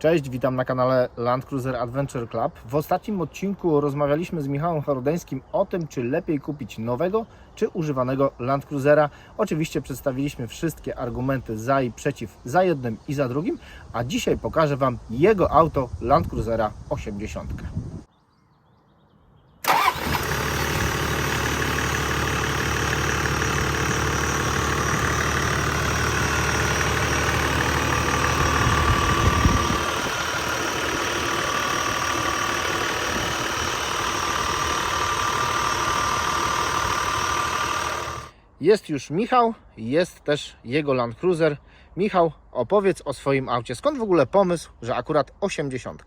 Cześć, witam na kanale Land Cruiser Adventure Club. W ostatnim odcinku rozmawialiśmy z Michałem Charodeńskim o tym, czy lepiej kupić nowego, czy używanego Land Cruisera. Oczywiście przedstawiliśmy wszystkie argumenty za i przeciw, za jednym i za drugim, a dzisiaj pokażę Wam jego auto Land Cruisera 80. Jest już Michał, jest też jego Land Cruiser. Michał, opowiedz o swoim aucie. Skąd w ogóle pomysł, że akurat 80?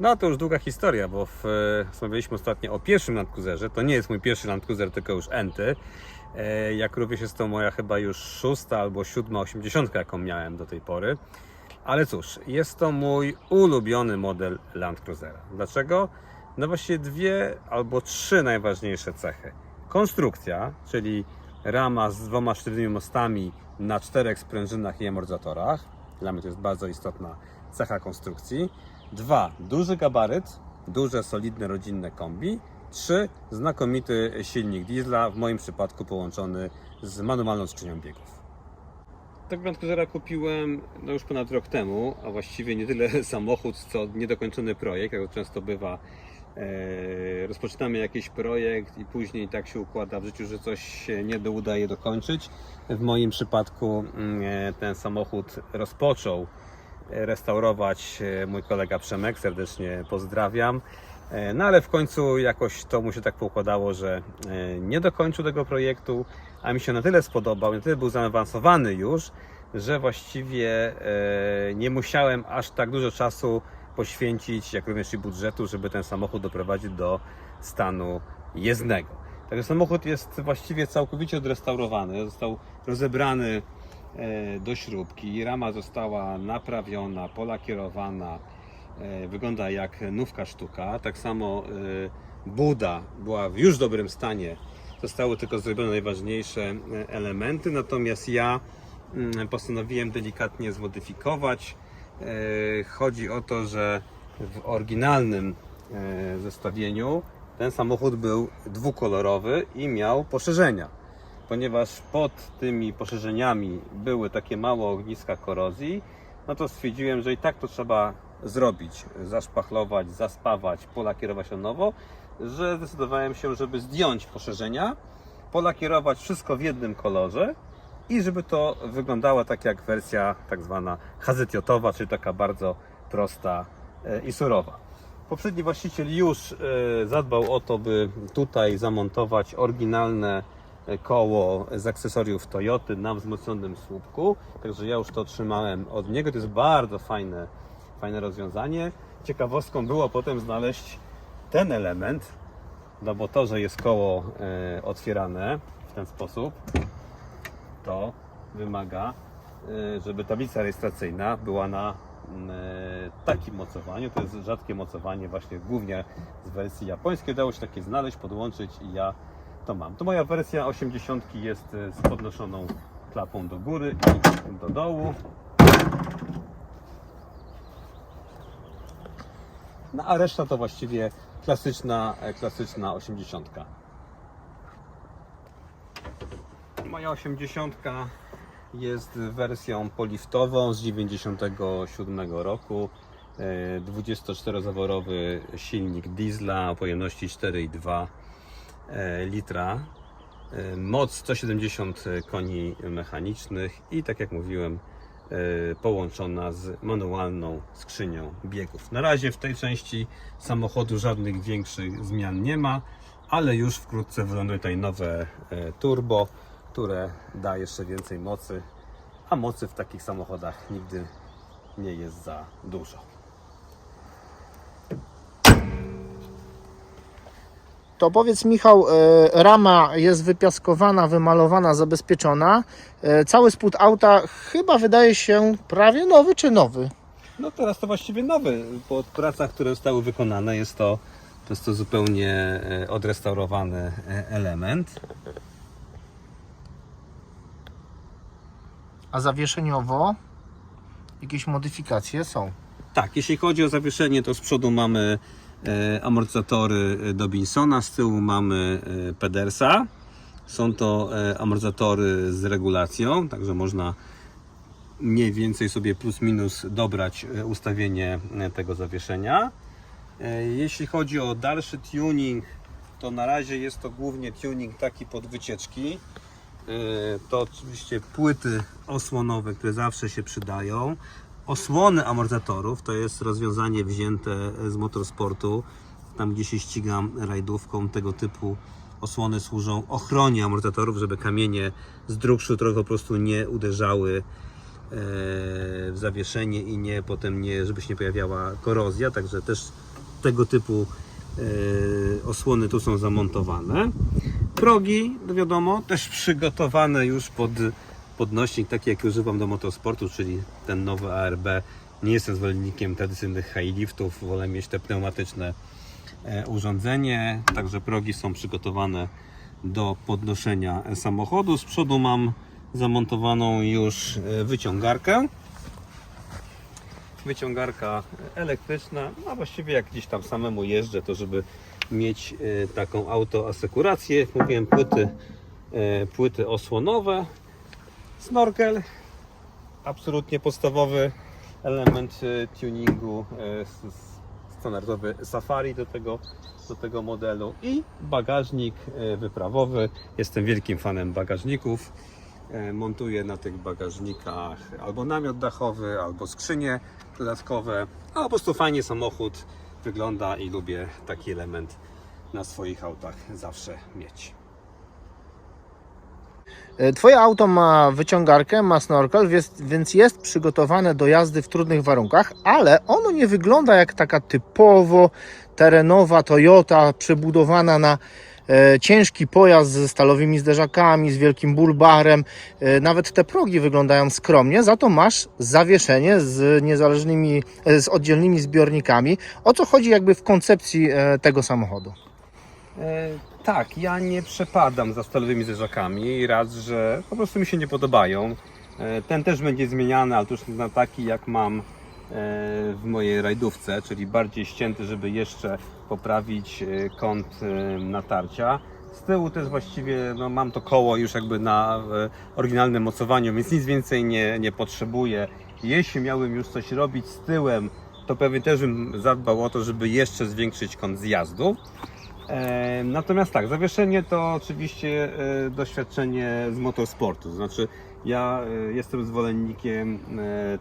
No to już długa historia, bo w, e, rozmawialiśmy ostatnio o pierwszym Land Cruiserze. To nie jest mój pierwszy Land Cruiser, tylko już Enty. E, Jak również jest to moja chyba już szósta albo siódma osiemdziesiątka, jaką miałem do tej pory. Ale cóż, jest to mój ulubiony model Land Cruisera. Dlaczego? No właściwie dwie albo trzy najważniejsze cechy. Konstrukcja, czyli rama z dwoma sztywnymi mostami na czterech sprężynach i amortyzatorach. Dla mnie to jest bardzo istotna cecha konstrukcji. Dwa, duży gabaryt, duże, solidne, rodzinne kombi. Trzy, znakomity silnik diesla, w moim przypadku połączony z manualną skrzynią biegów. Tak Cruisera kupiłem no już ponad rok temu, a właściwie nie tyle samochód, co niedokończony projekt, jak to często bywa. E, rozpoczynamy jakiś projekt i później tak się układa w życiu, że coś się nie udaje dokończyć. W moim przypadku mm, e, ten samochód rozpoczął restaurować e, mój kolega Przemek, serdecznie pozdrawiam. No ale w końcu jakoś to mu się tak poukładało, że nie dokończył tego projektu, a mi się na tyle spodobał, na tyle był zaawansowany już, że właściwie nie musiałem aż tak dużo czasu poświęcić, jak również i budżetu, żeby ten samochód doprowadzić do stanu jezdnego. Także samochód jest właściwie całkowicie odrestaurowany, został rozebrany e, do śrubki, rama została naprawiona, polakierowana, e, wygląda jak nówka sztuka. Tak samo e, buda była w już dobrym stanie, zostały tylko zrobione najważniejsze elementy, natomiast ja mm, postanowiłem delikatnie zmodyfikować. E, Chodzi o to, że w oryginalnym e, zestawieniu ten samochód był dwukolorowy i miał poszerzenia ponieważ pod tymi poszerzeniami były takie małe ogniska korozji, no to stwierdziłem, że i tak to trzeba zrobić, zaszpachlować, zaspawać, polakierować na nowo, że zdecydowałem się, żeby zdjąć poszerzenia, polakierować wszystko w jednym kolorze i żeby to wyglądało tak jak wersja tak zwana hazetiotowa, czyli taka bardzo prosta e, i surowa. Poprzedni właściciel już e, zadbał o to, by tutaj zamontować oryginalne e, koło z akcesoriów Toyoty na wzmocnionym słupku. Także ja już to otrzymałem od niego. To jest bardzo fajne, fajne rozwiązanie. Ciekawostką było potem znaleźć ten element, no bo to, że jest koło otwierane w ten sposób, to wymaga, e, żeby tablica rejestracyjna była na mm, e, takim mocowaniu. To jest rzadkie mocowanie, właśnie głównie z wersji japońskiej. Udało się takie znaleźć, podłączyć i ja to mam. To moja wersja 80 jest e, z podnoszoną klapą do góry i do dołu. No a reszta to właściwie klasyczna, e, klasyczna 80. Moja 80 jest wersją poliftową z 97 roku. E, 24-zaworowy silnik diesla o pojemności 4,2 e, litra. E, Moc 170 koni mechanicznych i tak jak mówiłem, e, połączona z manualną skrzynią biegów. Na razie w tej części samochodu żadnych większych zmian nie ma, ale już wkrótce wyląduje tutaj nowe e, turbo, które da jeszcze więcej mocy, a mocy w takich samochodach nigdy nie jest za dużo. To powiedz Michał, e, rama jest wypiaskowana, wymalowana, zabezpieczona. E, Cały spód auta chyba wydaje się prawie nowy czy nowy? No teraz to właściwie nowy. Po pracach, które zostały wykonane, jest to, to, jest to zupełnie e, odrestaurowany element. A zawieszeniowo jakieś modyfikacje są. Tak, jeśli chodzi o zawieszenie, to z przodu mamy e, amortyzatory e, Dobinsona, z tyłu mamy e, Pedersa. Są to e, amortyzatory z regulacją, także można mniej więcej sobie plus minus dobrać e, ustawienie e, tego zawieszenia. Jeśli chodzi o dalszy tuning, to na razie jest to głównie tuning taki pod wycieczki. E, To oczywiście płyty osłonowe, które zawsze się przydają. Osłony amortyzatorów to jest rozwiązanie wzięte z motorsportu. Tam gdzie się ścigam rajdówką, tego typu osłony służą ochronie amortyzatorów, żeby kamienie z dróg szutrowych po prostu nie uderzały e, w zawieszenie i nie potem nie, żeby się nie pojawiała korozja, także też tego typu e, osłony tu są zamontowane. Progi, no wiadomo, też przygotowane już pod podnośnik, taki jaki używam do motorsportu, czyli ten nowy ARB. Nie jestem zwolennikiem tradycyjnych high liftów, wolę mieć te pneumatyczne e, urządzenie, także progi są przygotowane do podnoszenia samochodu. Z przodu mam zamontowaną już e, wyciągarkę. Wyciągarka elektryczna, a właściwie jak gdzieś tam samemu jeżdżę, to żeby mieć e, taką autoasekurację, mówiłem, płyty, e, płyty osłonowe, snorkel, absolutnie podstawowy element e, tuningu, standardowy safari do tego, do tego modelu i bagażnik wyprawowy. Jestem wielkim fanem bagażników. Montuję na tych bagażnikach albo namiot dachowy, albo skrzynie dodatkowe, a po prostu fajnie samochód wygląda i lubię taki element na swoich autach zawsze mieć. E, Twoje auto ma wyciągarkę, ma snorkel, więc, jest przygotowane do jazdy w trudnych warunkach, ale ono nie wygląda jak taka typowo terenowa Toyota przebudowana na ciężki pojazd ze stalowymi zderzakami, z wielkim bulbarem. E, nawet te progi wyglądają skromnie, za to masz zawieszenie z niezależnymi, e, z oddzielnymi zbiornikami. O co chodzi jakby w koncepcji e, tego samochodu? E, tak, ja nie przepadam za stalowymi zderzakami. Raz, że po prostu mi się nie podobają. E, ten też będzie zmieniany, ale to już na taki jak mam e, w mojej rajdówce, czyli bardziej ścięty, żeby jeszcze poprawić e, kąt e, natarcia. Z tyłu też właściwie no, mam to koło już jakby na e, oryginalnym mocowaniu, więc nic więcej nie, nie potrzebuję. Jeśli miałbym już coś robić z tyłem, to pewnie też bym zadbał o to, żeby jeszcze zwiększyć kąt zjazdu. Natomiast tak, zawieszenie to oczywiście doświadczenie z motorsportu. To znaczy, ja jestem zwolennikiem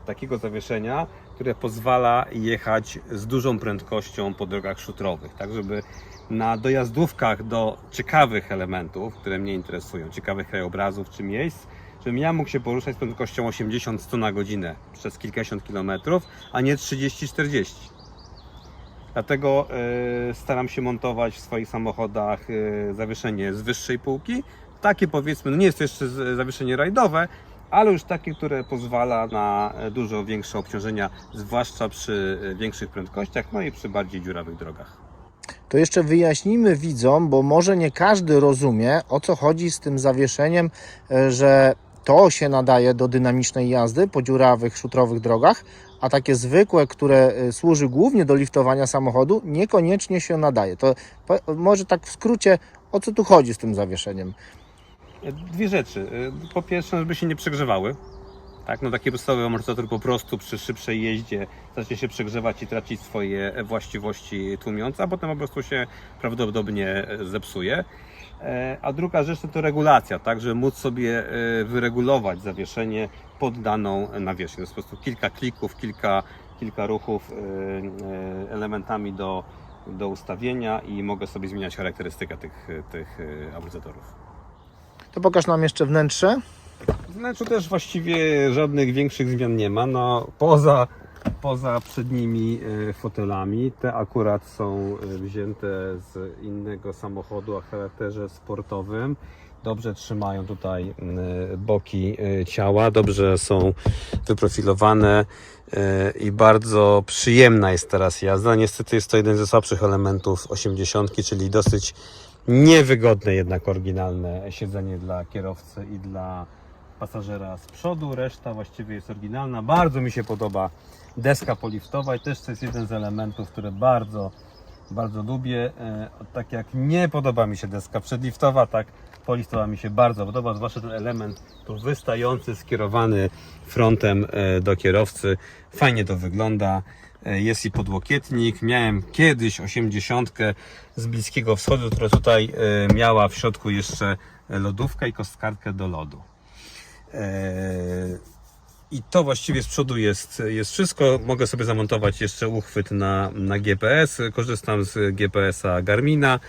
takiego zawieszenia, które pozwala jechać z dużą prędkością po drogach szutrowych, tak żeby na dojazdówkach do ciekawych elementów, które mnie interesują, ciekawych krajobrazów czy miejsc, żebym ja mógł się poruszać z prędkością 80-100 na godzinę przez kilkadziesiąt kilometrów, a nie 30-40. Dlatego e, staram się montować w swoich samochodach e, zawieszenie z wyższej półki. Takie powiedzmy, no nie jest to jeszcze z- zawieszenie rajdowe, ale już takie, które pozwala na e, dużo większe obciążenia, zwłaszcza przy e, większych prędkościach, no i przy bardziej dziurawych drogach. To jeszcze wyjaśnijmy widzom, bo może nie każdy rozumie o co chodzi z tym zawieszeniem, e, że to się nadaje do dynamicznej jazdy po dziurawych, szutrowych drogach, a takie zwykłe, które służy głównie do liftowania samochodu, niekoniecznie się nadaje. To może tak w skrócie, o co tu chodzi z tym zawieszeniem? Dwie rzeczy. E, Po pierwsze, żeby się nie przegrzewały. Tak, no taki podstawowy amortyzator po prostu przy szybszej jeździe zacznie się przegrzewać i tracić swoje właściwości tłumiące, a potem po prostu się prawdopodobnie e, zepsuje. E, A druga rzecz to, to regulacja, tak, żeby móc sobie wyregulować zawieszenie pod daną nawierzchnię. To jest po prostu kilka klików, kilka, kilka ruchów elementami do, do ustawienia i mogę sobie zmieniać charakterystykę tych, tych amortyzatorów. To pokaż nam jeszcze wnętrze. Wnętrzu też właściwie żadnych większych zmian nie ma. No, poza, poza przednimi e, fotelami. Te akurat są e, wzięte z innego samochodu o charakterze sportowym. Dobrze trzymają tutaj e, boki ciała, dobrze są wyprofilowane i bardzo przyjemna jest teraz jazda. Niestety jest to jeden ze słabszych elementów 80, czyli dosyć niewygodne jednak oryginalne siedzenie dla kierowcy i dla pasażera z przodu, reszta właściwie jest oryginalna. Bardzo mi się podoba deska poliftowa i też to jest jeden z elementów, które bardzo, bardzo lubię. E, Tak jak nie podoba mi się deska przedliftowa, tak poliftowa mi się bardzo podoba, zwłaszcza ten element tu wystający, skierowany frontem e, do kierowcy. Fajnie to wygląda. E, Jest i podłokietnik. Miałem kiedyś 80 z Bliskiego Wschodu, która tutaj e, miała w środku jeszcze lodówkę i kostkartkę do lodu. Eee, I to właściwie z przodu jest, jest wszystko. Mogę sobie zamontować jeszcze uchwyt na, na GPS. Korzystam z GPS-a Garmina.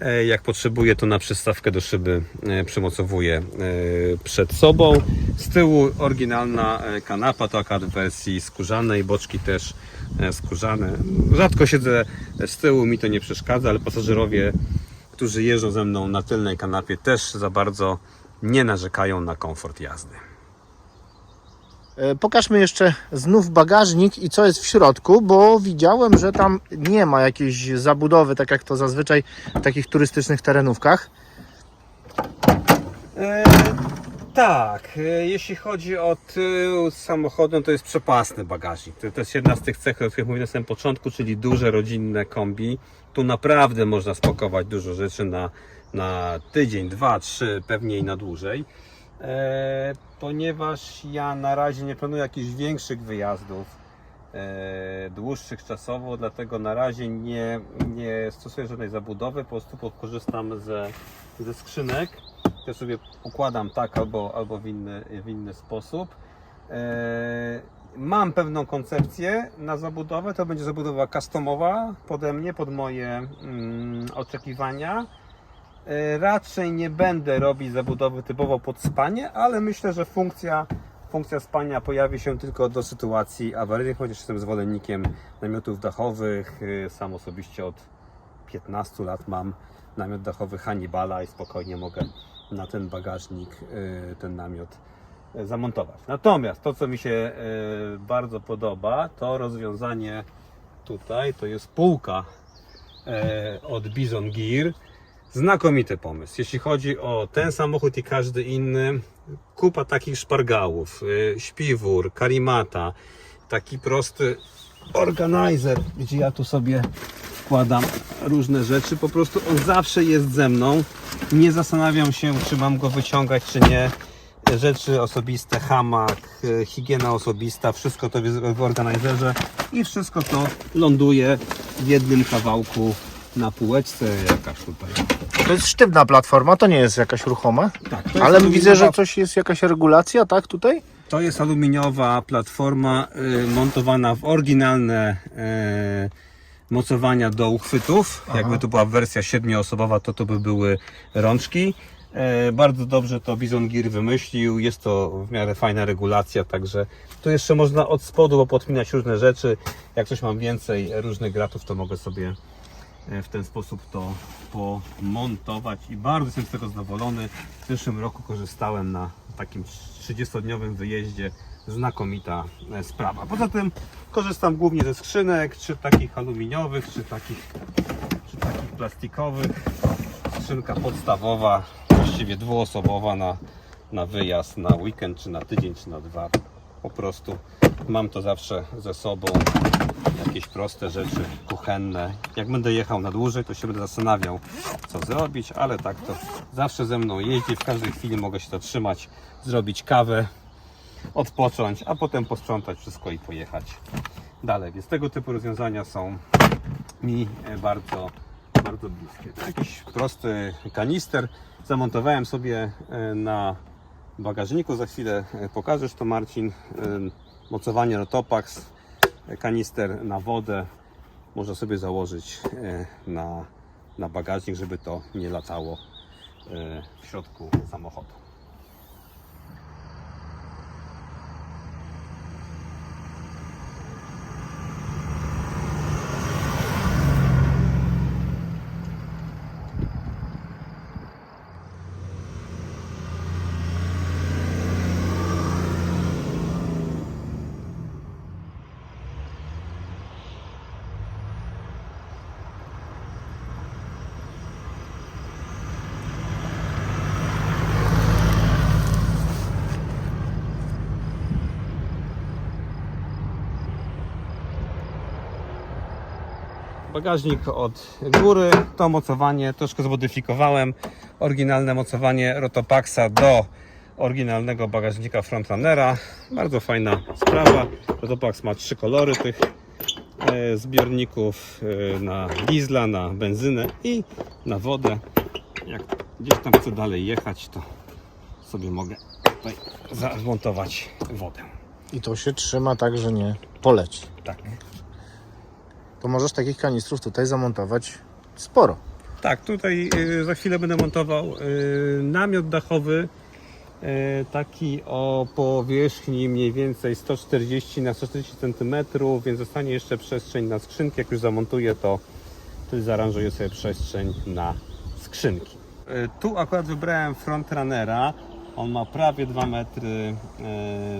E, Jak potrzebuję, to na przystawkę do szyby e, przymocowuję e, przed sobą. Z tyłu oryginalna e, kanapa, to akurat w wersji skórzanej, boczki też e, skórzane. Rzadko siedzę z tyłu, mi to nie przeszkadza, ale pasażerowie, którzy jeżdżą ze mną na tylnej kanapie, też za bardzo nie narzekają na komfort jazdy. E, Pokażmy jeszcze znów bagażnik i co jest w środku, bo widziałem, że tam nie ma jakiejś zabudowy, tak jak to zazwyczaj w takich turystycznych terenówkach. Tak, e, jeśli chodzi o tył z samochodem, to jest przepasny bagażnik. To, to jest jedna z tych cech, o których mówiłem na samym początku, czyli duże rodzinne kombi. Tu naprawdę można spakować dużo rzeczy na, na tydzień, dwa, trzy, pewnie i na dłużej. E, ponieważ ja na razie nie planuję jakichś większych wyjazdów e, dłuższych czasowo, dlatego na razie nie, nie stosuję żadnej zabudowy, po prostu korzystam ze, ze skrzynek. Ja sobie układam tak albo, albo w, inny, w inny sposób. E, mam pewną koncepcję na zabudowę, to będzie zabudowa customowa pode mnie, pod moje mm, oczekiwania. E, Raczej nie będę robić zabudowy typowo pod spanie, ale myślę, że funkcja, funkcja spania pojawi się tylko do sytuacji awaryjnych, chociaż jestem zwolennikiem namiotów dachowych. E, Sam osobiście od 15 lat mam namiot dachowy Hannibala i spokojnie mogę na ten bagażnik e, ten namiot e, zamontować. Natomiast to, co mi się e, bardzo podoba, to rozwiązanie tutaj, to jest półka od Bison Gear. Znakomity pomysł. Jeśli chodzi o ten samochód i każdy inny, kupa takich szpargałów, y, śpiwór, karimata, taki prosty organizer, gdzie ja tu sobie wkładam różne rzeczy. Po prostu on zawsze jest ze mną. Nie zastanawiam się, czy mam go wyciągać, czy nie. Rzeczy osobiste, hamak, y, higiena osobista, wszystko to jest w organizerze i wszystko to ląduje w jednym kawałku na półeczce, jakaś tutaj. To jest sztywna platforma, to nie jest jakaś ruchoma. Tak, Ale widzę, że coś jest jakaś regulacja, tak, tutaj? To jest aluminiowa platforma y, montowana w oryginalne y, mocowania do uchwytów. Aha. Jakby to była wersja siedmioosobowa, to to by były rączki. E, bardzo dobrze to Bison Gear wymyślił. Jest to w miarę fajna regulacja, także tu jeszcze można od spodu podpinać różne rzeczy. Jak coś mam więcej różnych gratów, to mogę sobie e, w ten sposób to pomontować i bardzo jestem z tego zadowolony. W zeszłym roku korzystałem na takim 30-dniowym wyjeździe. Znakomita e, sprawa. Poza tym korzystam głównie ze skrzynek, czy takich aluminiowych, czy takich, czy takich plastikowych. Skrzynka podstawowa, właściwie dwuosobowa na, na wyjazd, na weekend, czy na tydzień, czy na dwa. Po prostu mam to zawsze ze sobą jakieś proste rzeczy kuchenne. Jak będę jechał na dłużej, to się będę zastanawiał, co zrobić, ale tak to zawsze ze mną jeździ. W każdej chwili mogę się zatrzymać, zrobić kawę, odpocząć, a potem posprzątać wszystko i pojechać dalej. Więc tego typu rozwiązania są mi e, bardzo, bardzo bliskie. Jakiś prosty kanister. Zamontowałem sobie e, na bagażniku. Za chwilę e, pokażesz to Marcin. Mocowanie Rotopax kanister na wodę można sobie założyć na, na bagażnik, żeby to nie latało w środku samochodu. Bagażnik od góry, to mocowanie troszkę zmodyfikowałem. Oryginalne mocowanie Rotopaxa do oryginalnego bagażnika Frontrunnera. Bardzo fajna sprawa. Rotopax ma trzy kolory tych e, zbiorników e, na diesla, na benzynę i na wodę. Jak gdzieś tam chcę dalej jechać, to sobie mogę tutaj zamontować wodę. I to się trzyma tak, że nie poleci. Tak. To możesz takich kanistrów tutaj zamontować sporo. Tak, tutaj y, za chwilę będę montował y, namiot dachowy. y, Taki o powierzchni mniej więcej 140 na 140 cm, więc zostanie jeszcze przestrzeń na skrzynki. Jak już zamontuję, to wtedy zaaranżuję sobie przestrzeń na skrzynki. Tu akurat wybrałem frontrunnera. On ma prawie 2 metry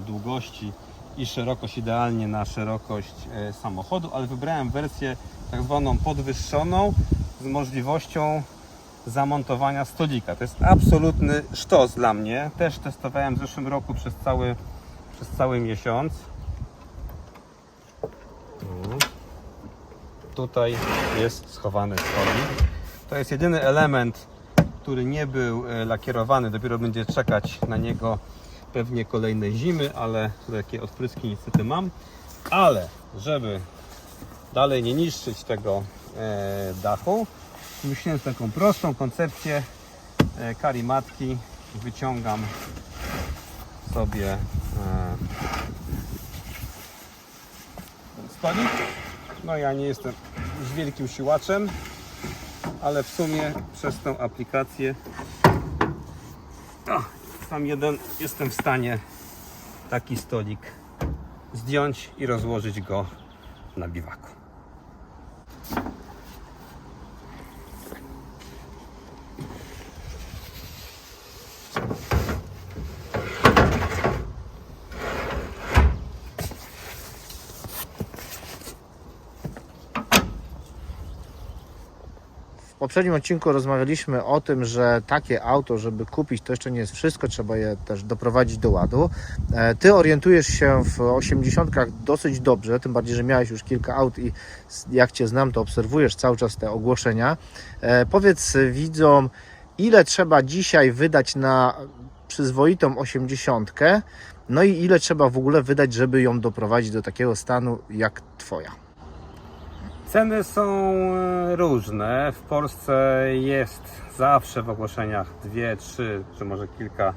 długości i szerokość idealnie na szerokość y, samochodu, ale wybrałem wersję tak zwaną podwyższoną z możliwością zamontowania stolika. To jest absolutny sztos dla mnie. Też testowałem w zeszłym roku przez cały, przez cały miesiąc. Mhm. Tutaj jest schowany stolik. To jest jedyny element, który nie był e, lakierowany. Dopiero będzie czekać na niego pewnie kolejne zimy, ale takie odpryski niestety mam. Ale żeby dalej nie niszczyć tego e, dachu, wymyśliłem taką prostą koncepcję e, karimatki. Wyciągam sobie e, stolik. No ja nie jestem wielkim siłaczem, ale w sumie przez tą aplikację sam jeden jestem w stanie taki stolik zdjąć i rozłożyć go na biwaku. Poprzednim odcinku rozmawialiśmy o tym, że takie auto, żeby kupić, to jeszcze nie jest wszystko, trzeba je też doprowadzić do ładu. E, Ty orientujesz się w 80 dosyć dobrze, tym bardziej, że miałeś już kilka aut i jak Cię znam, to obserwujesz cały czas te ogłoszenia. E, Powiedz widzom, ile trzeba dzisiaj wydać na przyzwoitą 80, no i ile trzeba w ogóle wydać, żeby ją doprowadzić do takiego stanu jak Twoja. Ceny są e, różne. W Polsce jest zawsze w ogłoszeniach dwie, trzy, czy może kilka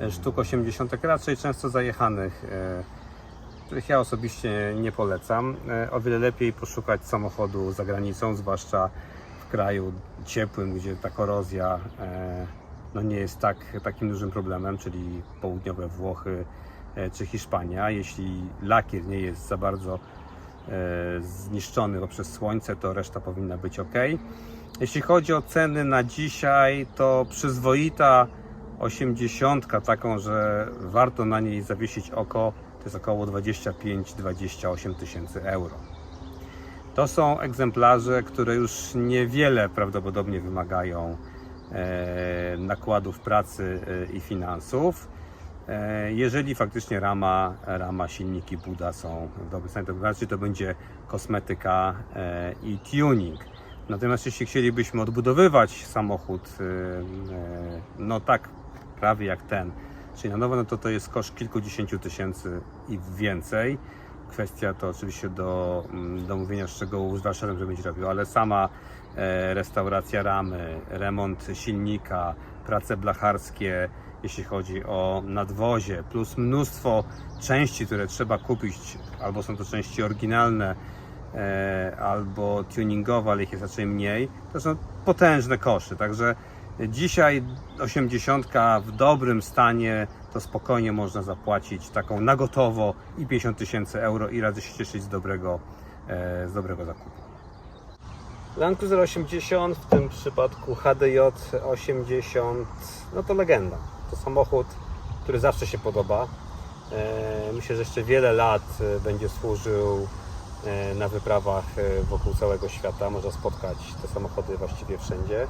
e, sztuk 80, raczej często zajechanych, e, których ja osobiście nie polecam. O wiele lepiej poszukać samochodu za granicą, zwłaszcza w kraju ciepłym, gdzie ta korozja no nie jest tak, takim dużym problemem, czyli południowe Włochy czy Hiszpania. Jeśli lakier nie jest za bardzo zniszczony poprzez słońce, to reszta powinna być ok. Jeśli chodzi o ceny na dzisiaj, to przyzwoita 80, taką, że warto na niej zawiesić oko, to jest około 25-28 tysięcy euro. To są egzemplarze, które już niewiele prawdopodobnie wymagają e, nakładów pracy e, i finansów. E, Jeżeli faktycznie rama, rama, silniki Buda są w dobrym stanie, to raczej to będzie kosmetyka e, i tuning. Natomiast jeśli chcielibyśmy odbudowywać samochód, e, no tak prawie jak ten, czyli na nowo, no to to jest koszt kilkudziesięciu tysięcy i więcej. Kwestia to oczywiście do, mm, do mówienia szczegółów z warsztatem, że będzie robił, ale sama restauracja ramy, remont silnika, prace blacharskie, jeśli chodzi o nadwozie, plus mnóstwo części, które trzeba kupić, albo są to części oryginalne, e, albo tuningowe, ale ich jest raczej mniej, to są potężne koszty. Także dzisiaj 80 w dobrym stanie to spokojnie można zapłacić taką na gotowo i 50 tysięcy euro i radzę się cieszyć z dobrego, e, z dobrego zakupu. Land Cruiser 80, w tym przypadku HDJ 80, no to legenda. To samochód, który zawsze się podoba. E, Myślę, że jeszcze wiele lat e, będzie służył e, na wyprawach wokół całego świata. Można spotkać te samochody właściwie wszędzie.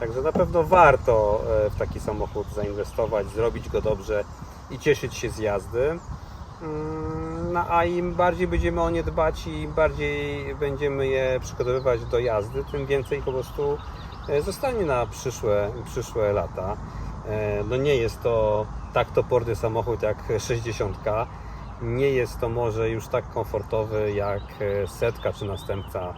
Także na pewno warto w taki samochód zainwestować, zrobić go dobrze i cieszyć się z jazdy. Mm, No, a im bardziej będziemy o nie dbać i im bardziej będziemy je przygotowywać do jazdy, tym więcej po prostu zostanie na przyszłe, przyszłe lata. E, No nie jest to tak toporny samochód jak 60. Nie jest to może już tak komfortowy jak e, setka czy następca,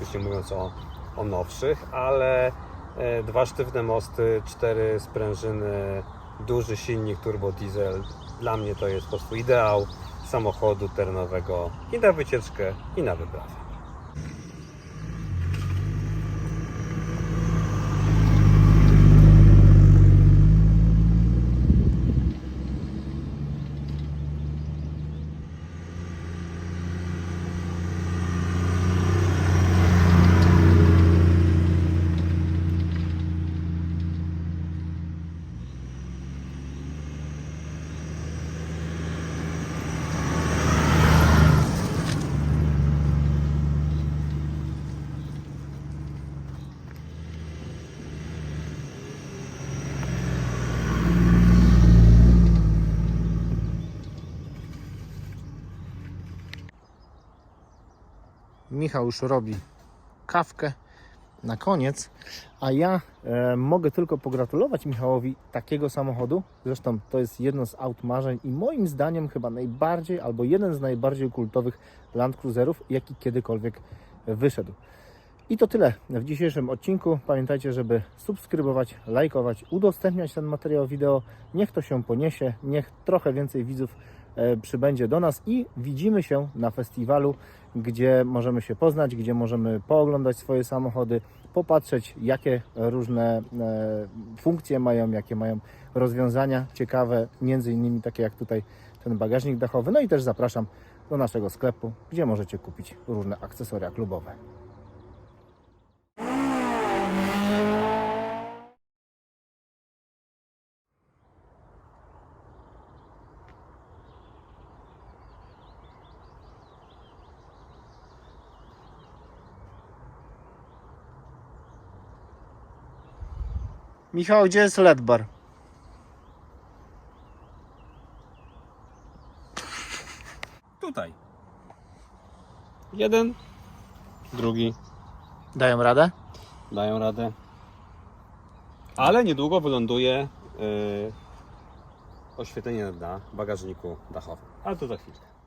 już nie mówiąc o, o nowszych, ale e, dwa sztywne mosty, cztery sprężyny, duży silnik turbo diesel. Dla mnie to jest po prostu ideał samochodu terenowego i na wycieczkę, i na wyprawę. Michał już robi kawkę na koniec, a ja e, mogę tylko pogratulować Michałowi takiego samochodu. Zresztą to jest jedno z aut marzeń i moim zdaniem chyba najbardziej albo jeden z najbardziej kultowych Land Cruiserów, jaki kiedykolwiek wyszedł. I to tyle w dzisiejszym odcinku. Pamiętajcie, żeby subskrybować, lajkować, udostępniać ten materiał wideo. Niech to się poniesie, niech trochę więcej widzów przybędzie do nas i widzimy się na festiwalu, gdzie możemy się poznać, gdzie możemy pooglądać swoje samochody, popatrzeć, jakie różne e, funkcje mają, jakie mają rozwiązania ciekawe, między innymi takie jak tutaj ten bagażnik dachowy. No i też zapraszam do naszego sklepu, gdzie możecie kupić różne akcesoria klubowe. Michał, gdzie jest LED bar? Tutaj. Jeden, drugi Dają radę? dają radę. Ale niedługo wyląduje yy, oświetlenie na bagażniku dachowym. Ale to za chwilkę.